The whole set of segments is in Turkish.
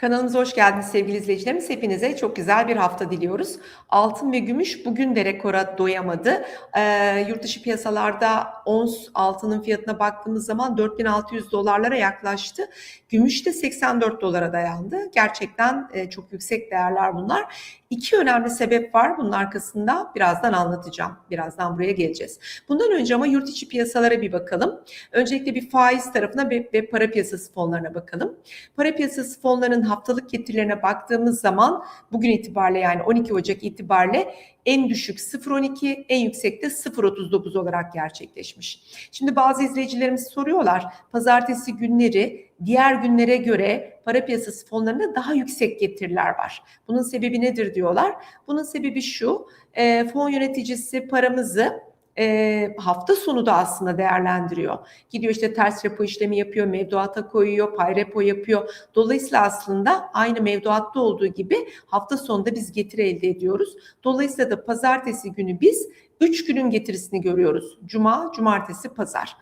Kanalımıza hoş geldiniz sevgili izleyicilerimiz. Hepinize çok güzel bir hafta diliyoruz. Altın ve gümüş bugün de rekora doyamadı. Ee, yurt dışı piyasalarda ons altının fiyatına baktığımız zaman 4600 dolarlara yaklaştı. Gümüş de 84 dolara dayandı. Gerçekten e, çok yüksek değerler bunlar. İki önemli sebep var bunun arkasında. Birazdan anlatacağım. Birazdan buraya geleceğiz. Bundan önce ama yurt içi piyasalara bir bakalım. Öncelikle bir faiz tarafına ve, para piyasası fonlarına bakalım. Para piyasası fonlarının haftalık getirilerine baktığımız zaman bugün itibariyle yani 12 Ocak itibariyle en düşük 0.12, en yüksek de 0.39 olarak gerçekleşmiş. Şimdi bazı izleyicilerimiz soruyorlar, pazartesi günleri diğer günlere göre para piyasası fonlarında daha yüksek getiriler var. Bunun sebebi nedir diyorlar. Bunun sebebi şu, e, fon yöneticisi paramızı e, hafta sonu da aslında değerlendiriyor. Gidiyor işte ters repo işlemi yapıyor, mevduata koyuyor, pay repo yapıyor. Dolayısıyla aslında aynı mevduatta olduğu gibi hafta sonunda biz getiri elde ediyoruz. Dolayısıyla da pazartesi günü biz 3 günün getirisini görüyoruz. Cuma, cumartesi, pazar.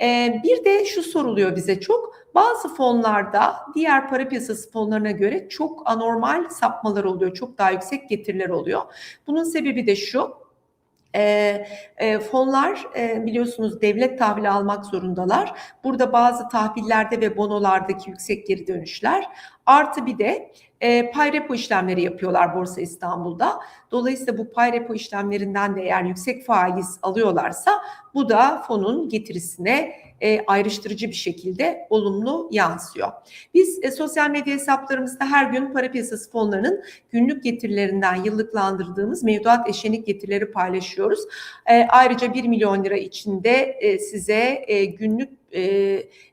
Ee, bir de şu soruluyor bize çok. Bazı fonlarda diğer para piyasası fonlarına göre çok anormal sapmalar oluyor. Çok daha yüksek getiriler oluyor. Bunun sebebi de şu. E, e, fonlar e, biliyorsunuz devlet tahvili almak zorundalar. Burada bazı tahvillerde ve bonolardaki yüksek geri dönüşler artı bir de e, pay repo işlemleri yapıyorlar Borsa İstanbul'da. Dolayısıyla bu pay repo işlemlerinden de eğer yüksek faiz alıyorlarsa bu da fonun getirisine e, ayrıştırıcı bir şekilde olumlu yansıyor. Biz e, sosyal medya hesaplarımızda her gün para piyasası fonlarının günlük getirilerinden yıllıklandırdığımız mevduat eşenik getirileri paylaşıyoruz. E, ayrıca 1 milyon lira içinde e, size e, günlük e,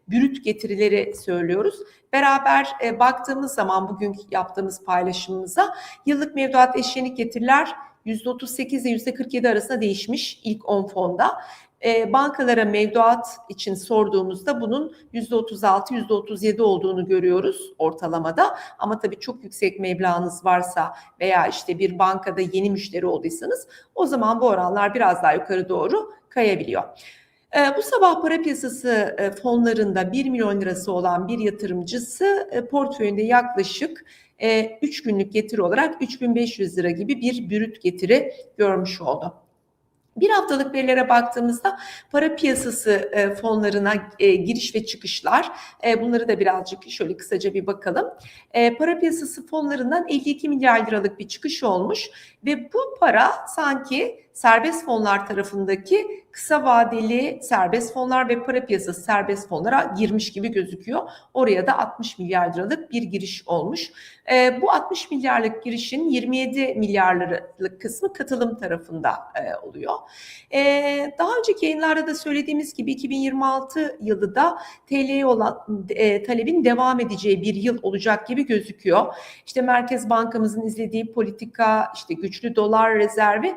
brüt getirileri söylüyoruz. Beraber e, baktığımız zaman bugünkü yaptığımız paylaşımımıza yıllık mevduat eşenik getiriler %38 ile %47 arasında değişmiş ilk 10 fonda. E, bankalara mevduat için sorduğumuzda bunun %36, %37 olduğunu görüyoruz ortalamada. Ama tabii çok yüksek meblağınız varsa veya işte bir bankada yeni müşteri olduysanız o zaman bu oranlar biraz daha yukarı doğru kayabiliyor. E, bu sabah para piyasası e, fonlarında 1 milyon lirası olan bir yatırımcısı e, portföyünde yaklaşık 3 günlük getiri olarak 3500 lira gibi bir bürüt getiri görmüş oldu. Bir haftalık verilere baktığımızda para piyasası e, fonlarına e, giriş ve çıkışlar e, bunları da birazcık şöyle kısaca bir bakalım. Para piyasası fonlarından 52 milyar liralık bir çıkış olmuş ve bu para sanki serbest fonlar tarafındaki kısa vadeli serbest fonlar ve para piyasası serbest fonlara girmiş gibi gözüküyor. Oraya da 60 milyar liralık bir giriş olmuş. E, bu 60 milyarlık girişin 27 milyar liralık kısmı katılım tarafında e, oluyor. E, daha önceki yayınlarda da söylediğimiz gibi 2026 yılı da TL'ye olan e, talebin devam edeceği bir yıl olacak gibi gözüküyor. İşte Merkez Bankamızın izlediği politika, işte güçlü dolar rezervi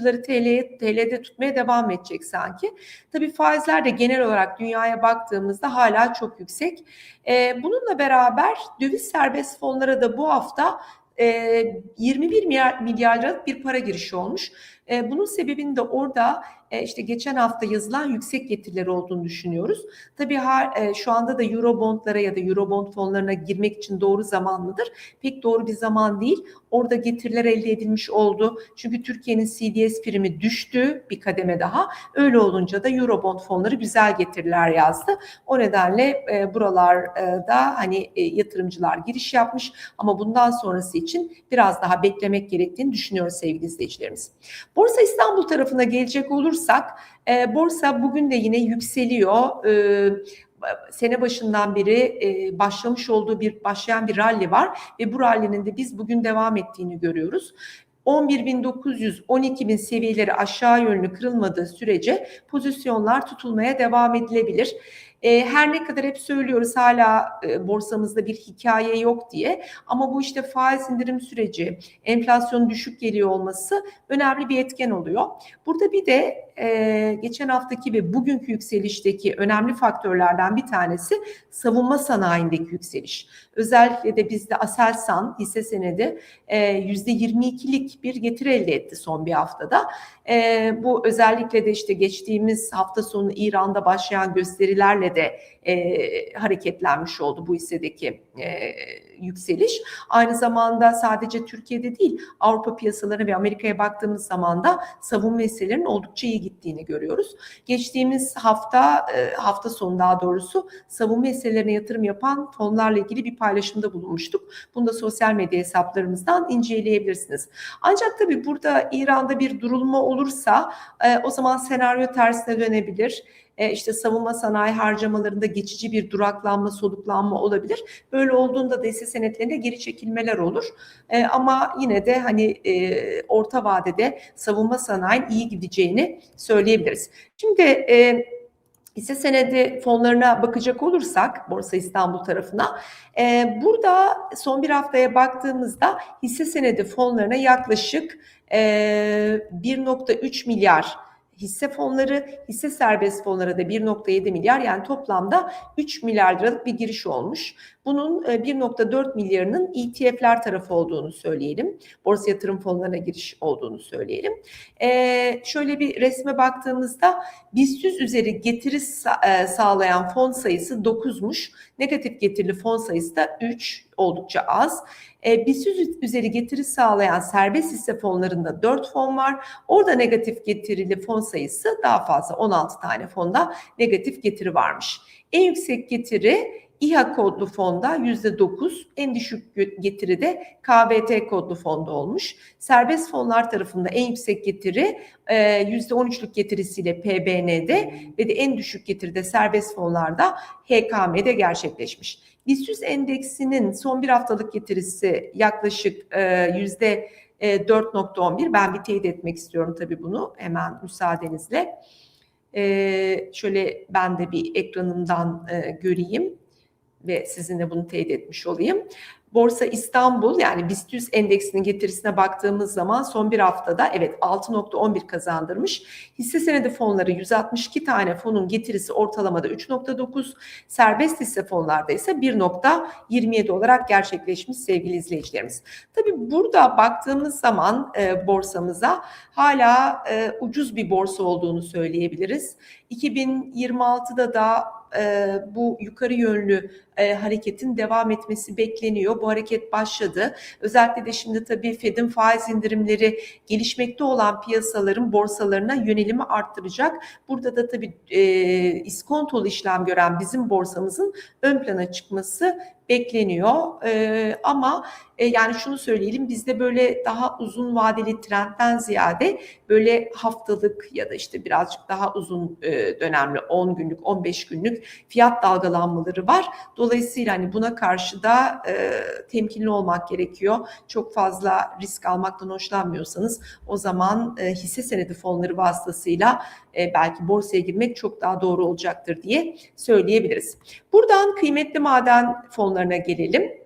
yatırımcıları TL'ye TL'de tutmaya devam edecek sanki. Tabii faizler de genel olarak dünyaya baktığımızda hala çok yüksek. E, bununla beraber döviz serbest fonlara da bu hafta 21 milyar, milyar liralık bir para girişi olmuş. Bunun sebebini de orada işte geçen hafta yazılan yüksek getiriler olduğunu düşünüyoruz. Tabii şu anda da Eurobondlara ya da Eurobond fonlarına girmek için doğru zaman mıdır? Pek doğru bir zaman değil. Orada getiriler elde edilmiş oldu. Çünkü Türkiye'nin CDS primi düştü bir kademe daha. Öyle olunca da Eurobond fonları güzel getiriler yazdı. O nedenle buralarda hani yatırımcılar giriş yapmış ama bundan sonrası için biraz daha beklemek gerektiğini düşünüyoruz sevgili izleyicilerimiz. Borsa İstanbul tarafına gelecek olursak e, borsa bugün de yine yükseliyor. E, sene başından beri e, başlamış olduğu bir başlayan bir rally var ve bu rally'nin de biz bugün devam ettiğini görüyoruz. 11.900 12.000 seviyeleri aşağı yönlü kırılmadığı sürece pozisyonlar tutulmaya devam edilebilir. E, her ne kadar hep söylüyoruz hala e, borsamızda bir hikaye yok diye ama bu işte faiz indirim süreci, enflasyon düşük geliyor olması önemli bir etken oluyor. Burada bir de e, geçen haftaki ve bugünkü yükselişteki önemli faktörlerden bir tanesi savunma sanayindeki yükseliş. Özellikle de bizde Aselsan hisse senedi e, %22'lik bir getiri elde etti son bir haftada. E, bu özellikle de işte geçtiğimiz hafta sonu İran'da başlayan gösterilerle de e, hareketlenmiş oldu bu hissedeki e, yükseliş. Aynı zamanda sadece Türkiye'de değil Avrupa piyasaları ve Amerika'ya baktığımız zaman da savunma hisselerinin oldukça iyi gittiğini görüyoruz. Geçtiğimiz hafta e, hafta sonu daha doğrusu savunma hisselerine yatırım yapan fonlarla ilgili bir paylaşımda bulunmuştuk. Bunu da sosyal medya hesaplarımızdan inceleyebilirsiniz. Ancak tabii burada İran'da bir durulma olursa e, o zaman senaryo tersine dönebilir e, işte savunma sanayi harcamalarında geçici bir duraklanma, soluklanma olabilir. Böyle olduğunda da hisse senetlerinde geri çekilmeler olur. E, ama yine de hani e, orta vadede savunma sanayinin iyi gideceğini söyleyebiliriz. Şimdi e, hisse senedi fonlarına bakacak olursak Borsa İstanbul tarafına burada son bir haftaya baktığımızda hisse senedi fonlarına yaklaşık e, 1.3 milyar hisse fonları, hisse serbest fonlara da 1.7 milyar yani toplamda 3 milyar liralık bir giriş olmuş. Bunun 1.4 e, milyarının ETF'ler tarafı olduğunu söyleyelim. Borsa yatırım fonlarına giriş olduğunu söyleyelim. Ee, şöyle bir resme baktığımızda BIST üzeri getiri e, sağlayan fon sayısı 9'muş. Negatif getirili fon sayısı da 3 oldukça az. E, BIST üzeri getiri sağlayan serbest hisse fonlarında 4 fon var. Orada negatif getirili fon sayısı daha fazla 16 tane fonda negatif getiri varmış. En yüksek getiri İHA kodlu fonda %9, en düşük getiri de KVT kodlu fonda olmuş. Serbest fonlar tarafında en yüksek getiri %13'lük e, getirisiyle PBN'de ve de en düşük getiri de serbest fonlarda HKM'de gerçekleşmiş. BIST endeksinin son bir haftalık getirisi yaklaşık e, yüzde 4.11. E, ben bir teyit etmek istiyorum tabii bunu hemen müsaadenizle. Şöyle ben de bir ekranımdan e, göreyim ve sizinle bunu teyit etmiş olayım. Borsa İstanbul yani BIST 100 endeksinin getirisine baktığımız zaman son bir haftada evet 6.11 kazandırmış. Hisse senedi fonları 162 tane fonun getirisi ortalamada 3.9, serbest hisse fonlarda ise 1.27 olarak gerçekleşmiş sevgili izleyicilerimiz. Tabii burada baktığımız zaman e, borsamıza hala e, ucuz bir borsa olduğunu söyleyebiliriz. 2026'da da e, bu yukarı yönlü e, hareketin devam etmesi bekleniyor. Bu hareket başladı. Özellikle de şimdi tabii Fed'in faiz indirimleri gelişmekte olan piyasaların borsalarına yönelimi arttıracak. Burada da tabii e, iskontolu işlem gören bizim borsamızın ön plana çıkması bekleniyor. E, ama e, yani şunu söyleyelim bizde böyle daha uzun vadeli trendten ziyade böyle haftalık ya da işte birazcık daha uzun e, dönemli 10 günlük 15 günlük fiyat dalgalanmaları var. Dolayısıyla hani buna karşı da e, temkinli olmak gerekiyor. Çok fazla risk almaktan hoşlanmıyorsanız o zaman e, hisse senedi fonları vasıtasıyla e, belki borsaya girmek çok daha doğru olacaktır diye söyleyebiliriz. Buradan kıymetli maden fonlarına gelelim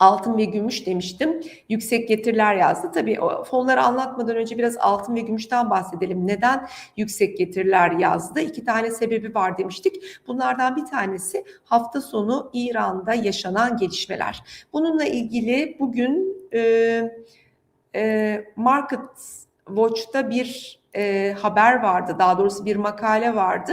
altın ve gümüş demiştim. Yüksek getiriler yazdı. Tabii o fonları anlatmadan önce biraz altın ve gümüşten bahsedelim. Neden yüksek getiriler yazdı? İki tane sebebi var demiştik. Bunlardan bir tanesi hafta sonu İran'da yaşanan gelişmeler. Bununla ilgili bugün e, e, Market Watch'ta bir e, haber vardı. Daha doğrusu bir makale vardı.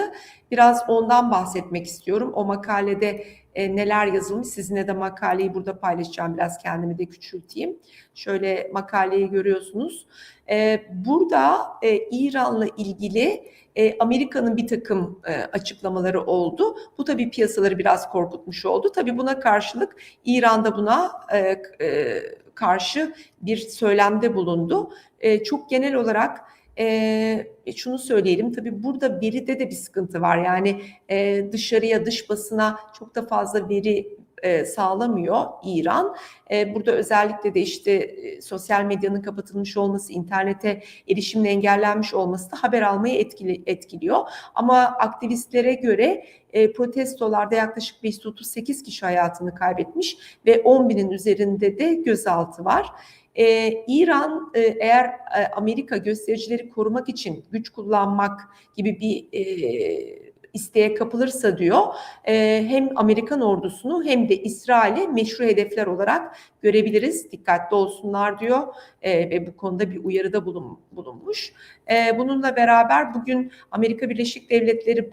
Biraz ondan bahsetmek istiyorum. O makalede e, neler yazılmış sizinle de makaleyi burada paylaşacağım. Biraz kendimi de küçülteyim. Şöyle makaleyi görüyorsunuz. E, burada e, İran'la ilgili e, Amerika'nın bir takım e, açıklamaları oldu. Bu tabii piyasaları biraz korkutmuş oldu. Tabii buna karşılık İran'da buna e, e, karşı bir söylemde bulundu. E, çok genel olarak e, şunu söyleyelim tabii burada veride de bir sıkıntı var. Yani e, dışarıya dış basına çok da fazla veri e, sağlamıyor İran. E, burada özellikle de işte e, sosyal medyanın kapatılmış olması, internete erişimin engellenmiş olması da haber almayı etkili, etkiliyor. Ama aktivistlere göre e, protestolarda yaklaşık 538 kişi hayatını kaybetmiş ve 10 binin üzerinde de gözaltı var. E, İran e, eğer e, Amerika göstericileri korumak için güç kullanmak gibi bir e, isteğe kapılırsa diyor e, hem Amerikan ordusunu hem de İsrail'i meşru hedefler olarak görebiliriz. Dikkatli olsunlar diyor e, ve bu konuda bir uyarıda bulun, bulunmuş. E, bununla beraber bugün Amerika Birleşik Devletleri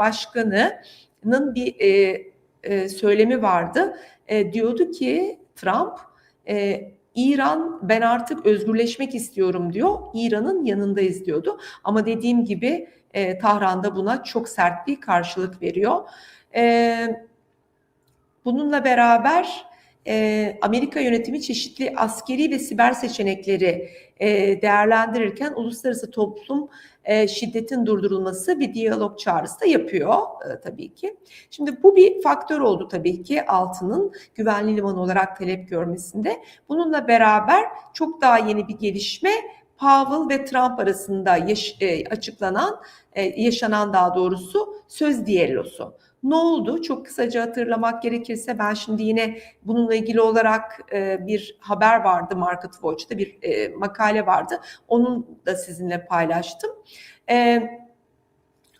Başkanı'nın bir e, e, söylemi vardı. E, diyordu ki Trump e, İran ben artık özgürleşmek istiyorum diyor. İran'ın yanındayız diyordu. Ama dediğim gibi e, Tahran'da buna çok sert bir karşılık veriyor. E, bununla beraber e, Amerika yönetimi çeşitli askeri ve siber seçenekleri e, değerlendirirken uluslararası toplum e, şiddetin durdurulması bir diyalog çağrısı da yapıyor e, tabii ki. Şimdi bu bir faktör oldu tabii ki altının güvenli liman olarak talep görmesinde. Bununla beraber çok daha yeni bir gelişme Powell ve Trump arasında yaş, e, açıklanan, e, yaşanan daha doğrusu söz diyalosu. Ne oldu? Çok kısaca hatırlamak gerekirse ben şimdi yine bununla ilgili olarak e, bir haber vardı Market Watch'ta bir e, makale vardı. Onun da sizinle paylaştım. E,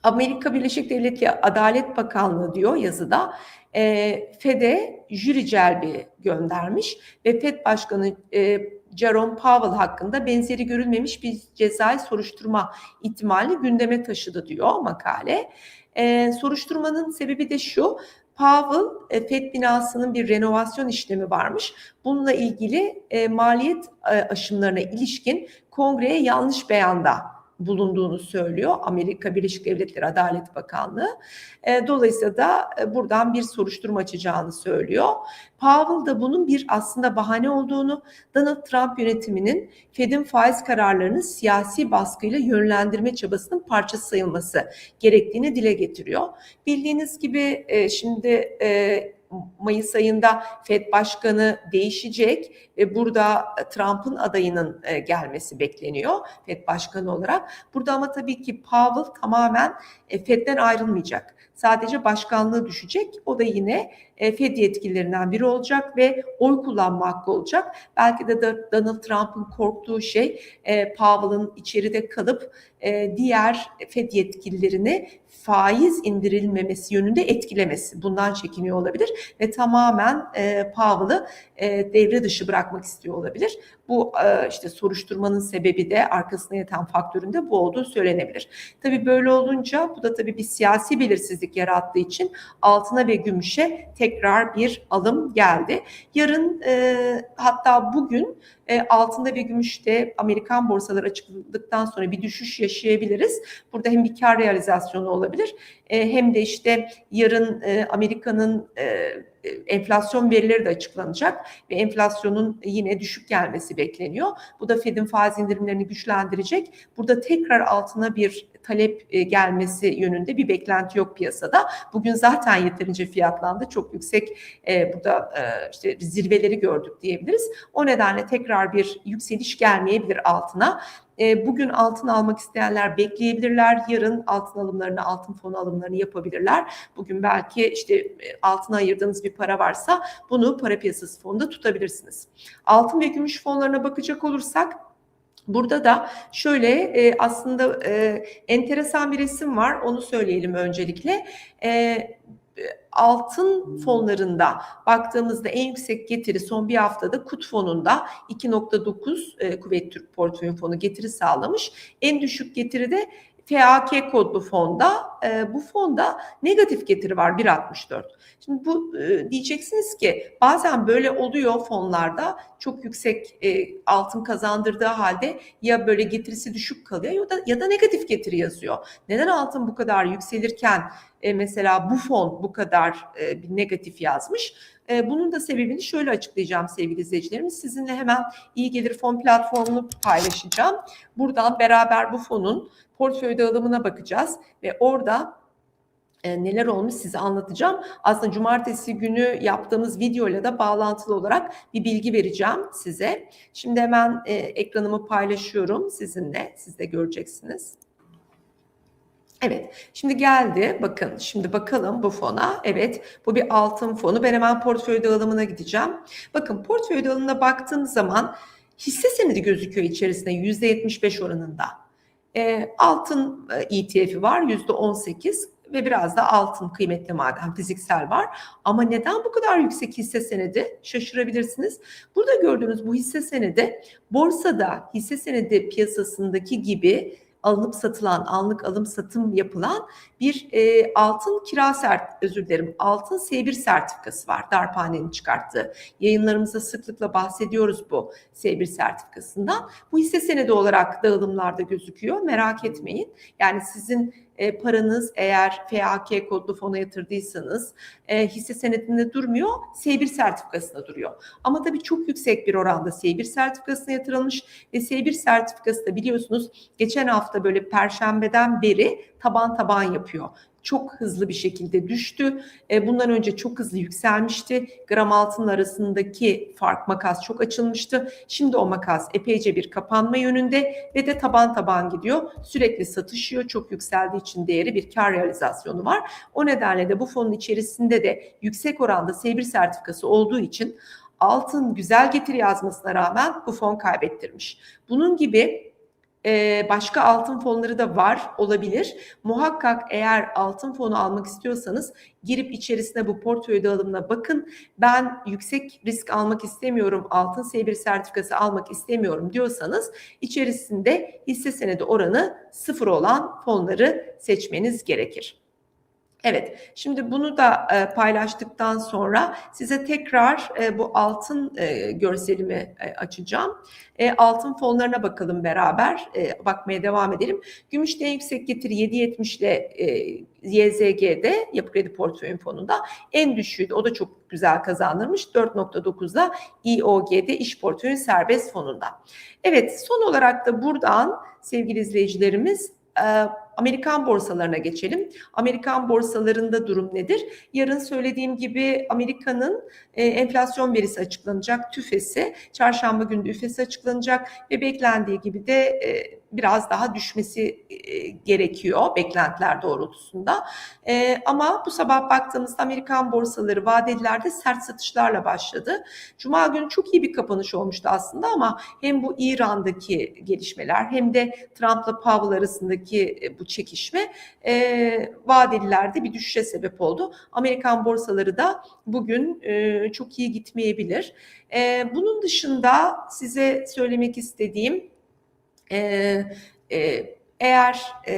Amerika Birleşik Devletleri Adalet Bakanlığı diyor yazıda e, FED'e jüri celbi göndermiş ve FED Başkanı e, Jerome Powell hakkında benzeri görülmemiş bir cezai soruşturma ihtimali gündeme taşıdı diyor makale. E, soruşturmanın sebebi de şu, Powell e, FED binasının bir renovasyon işlemi varmış. Bununla ilgili e, maliyet e, aşımlarına ilişkin kongreye yanlış beyanda bulunduğunu söylüyor Amerika Birleşik Devletleri Adalet Bakanlığı. E, dolayısıyla da e, buradan bir soruşturma açacağını söylüyor. Powell da bunun bir aslında bahane olduğunu, Donald Trump yönetiminin Fed'in faiz kararlarını siyasi baskıyla yönlendirme çabasının parçası sayılması gerektiğini dile getiriyor. Bildiğiniz gibi e, şimdi Mayıs ayında Fed Başkanı değişecek ve burada Trump'ın adayının e, gelmesi bekleniyor Fed Başkanı olarak. Burada ama tabii ki Powell tamamen e, Fed'den ayrılmayacak. Sadece başkanlığı düşecek. O da yine e, Fed yetkililerinden biri olacak ve oy kullanma hakkı olacak. Belki de Donald Trump'ın korktuğu şey Powell'ın içeride kalıp diğer Fed yetkililerini faiz indirilmemesi yönünde etkilemesi. Bundan çekiniyor olabilir ve tamamen Powell'ı devre dışı bırakmak istiyor olabilir. Bu işte soruşturmanın sebebi de arkasında yatan faktörün de bu olduğu söylenebilir. Tabii böyle olunca bu da tabii bir siyasi belirsizlik yarattığı için altına ve gümüşe tekrar bir alım geldi. Yarın e, hatta bugün e, altında ve gümüşte Amerikan borsaları açıkladıktan sonra bir düşüş yaşayabiliriz. Burada hem bir kar realizasyonu olabilir e, hem de işte yarın e, Amerika'nın e, enflasyon verileri de açıklanacak ve enflasyonun yine düşük gelmesi bekleniyor. Bu da Fed'in faiz indirimlerini güçlendirecek. Burada tekrar altına bir talep e, gelmesi yönünde bir beklenti yok piyasada. Bugün zaten yeterince fiyatlandı. Çok yüksek e, burada e, işte zirveleri gördük diyebiliriz. O nedenle tekrar bir yükseliş gelmeyebilir altına. Bugün altın almak isteyenler bekleyebilirler. Yarın altın alımlarını, altın fonu alımlarını yapabilirler. Bugün belki işte altına ayırdığınız bir para varsa bunu para piyasası fonunda tutabilirsiniz. Altın ve gümüş fonlarına bakacak olursak Burada da şöyle e, aslında e, enteresan bir resim var. Onu söyleyelim öncelikle. E, altın fonlarında baktığımızda en yüksek getiri son bir haftada KUT fonunda 2.9 e, Kuvvet Türk Portföy Fonu getiri sağlamış. En düşük getiri de FAK kodlu fonda e, bu fonda negatif getiri var 1.64. Şimdi bu e, diyeceksiniz ki bazen böyle oluyor fonlarda çok yüksek e, altın kazandırdığı halde ya böyle getirisi düşük kalıyor ya da ya da negatif getiri yazıyor. Neden altın bu kadar yükselirken e, mesela bu fon bu kadar e, bir negatif yazmış? E, bunun da sebebini şöyle açıklayacağım sevgili izleyicilerimiz. Sizinle hemen iyi gelir fon platformunu paylaşacağım. Buradan beraber bu fonun portföy dağılımına bakacağız ve orada e, neler olmuş size anlatacağım. Aslında cumartesi günü yaptığımız videoyla da bağlantılı olarak bir bilgi vereceğim size. Şimdi hemen e, ekranımı paylaşıyorum sizinle. Siz de göreceksiniz. Evet, şimdi geldi. Bakın, şimdi bakalım bu fona. Evet, bu bir altın fonu. Ben hemen portföy dağılımına gideceğim. Bakın portföy dağılımına baktığım zaman hisse senedi gözüküyor içerisinde %75 oranında. E, altın e, ETF'i var %18 ve biraz da altın kıymetli maden fiziksel var. Ama neden bu kadar yüksek hisse senedi? Şaşırabilirsiniz. Burada gördüğünüz bu hisse senedi borsada hisse senedi piyasasındaki gibi alınıp satılan, anlık alım satım yapılan bir e, altın kira sert, özür dilerim, altın S1 sertifikası var. Darphane'nin çıkarttığı. Yayınlarımızda sıklıkla bahsediyoruz bu S1 sertifikasından. Bu hisse senedi olarak dağılımlarda gözüküyor. Merak etmeyin. Yani sizin e, paranız eğer FAK kodlu fona yatırdıysanız e, hisse senedinde durmuyor, S1 sertifikasında duruyor. Ama tabii çok yüksek bir oranda S1 sertifikasına yatırılmış ve S1 sertifikası da biliyorsunuz geçen hafta böyle perşembeden beri taban taban yapıyor çok hızlı bir şekilde düştü. E, bundan önce çok hızlı yükselmişti. Gram altın arasındaki fark makas çok açılmıştı. Şimdi o makas epeyce bir kapanma yönünde ve de taban taban gidiyor. Sürekli satışıyor. Çok yükseldiği için değeri bir kar realizasyonu var. O nedenle de bu fonun içerisinde de yüksek oranda S1 sertifikası olduğu için altın güzel getiri yazmasına rağmen bu fon kaybettirmiş. Bunun gibi başka altın fonları da var olabilir. Muhakkak eğer altın fonu almak istiyorsanız girip içerisine bu portföy dağılımına bakın. Ben yüksek risk almak istemiyorum, altın S1 sertifikası almak istemiyorum diyorsanız içerisinde hisse senedi oranı sıfır olan fonları seçmeniz gerekir. Evet, şimdi bunu da e, paylaştıktan sonra size tekrar e, bu altın e, görselimi e, açacağım. E, altın fonlarına bakalım beraber, e, bakmaya devam edelim. Gümüşte yüksek getiri 7.70 ile e, YZG'de Yapı Kredi Portföyün Fonu'nda en düşüğü o da çok güzel kazandırmış 4.9'da İOG'de İş Portföyün Serbest Fonu'nda. Evet, son olarak da buradan sevgili izleyicilerimiz Amerikan borsalarına geçelim. Amerikan borsalarında durum nedir? Yarın söylediğim gibi Amerika'nın enflasyon verisi açıklanacak. TÜFE'si, çarşamba günü üfesi açıklanacak ve beklendiği gibi de biraz daha düşmesi gerekiyor beklentiler doğrultusunda. Ama bu sabah baktığımızda Amerikan borsaları vadelilerde sert satışlarla başladı. Cuma günü çok iyi bir kapanış olmuştu aslında ama hem bu İran'daki gelişmeler hem de Trump'la Powell arasındaki bu çekişme vadelilerde bir düşüşe sebep oldu. Amerikan borsaları da bugün çok iyi gitmeyebilir. Bunun dışında size söylemek istediğim e, e, eğer e,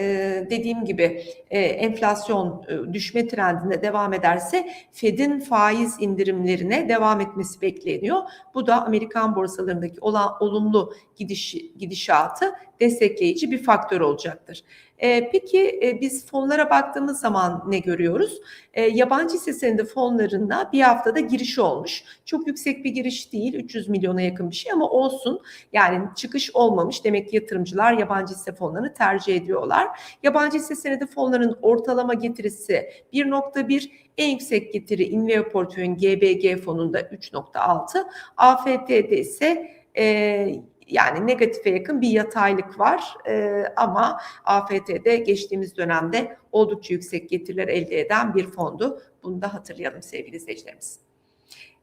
dediğim gibi e, enflasyon e, düşme trendinde devam ederse Fed'in faiz indirimlerine devam etmesi bekleniyor. Bu da Amerikan borsalarındaki olan olumlu gidiş, gidişatı destekleyici bir faktör olacaktır. E, peki e, biz fonlara baktığımız zaman ne görüyoruz? E, yabancı hisse senedi fonlarında bir haftada giriş olmuş. Çok yüksek bir giriş değil, 300 milyona yakın bir şey ama olsun. Yani çıkış olmamış. Demek ki yatırımcılar yabancı hisse fonlarını tercih ediyorlar. Yabancı hisse senedi fonlarının ortalama getirisi 1.1, en yüksek getiri Inveo GBG fonunda 3.6, AFT'de ise e, yani negatife yakın bir yataylık var e, ama AFT'de geçtiğimiz dönemde oldukça yüksek getiriler elde eden bir fondu. Bunu da hatırlayalım sevgili izleyicilerimiz.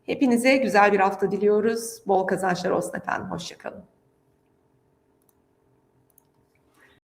Hepinize güzel bir hafta diliyoruz. Bol kazançlar olsun efendim. Hoşçakalın.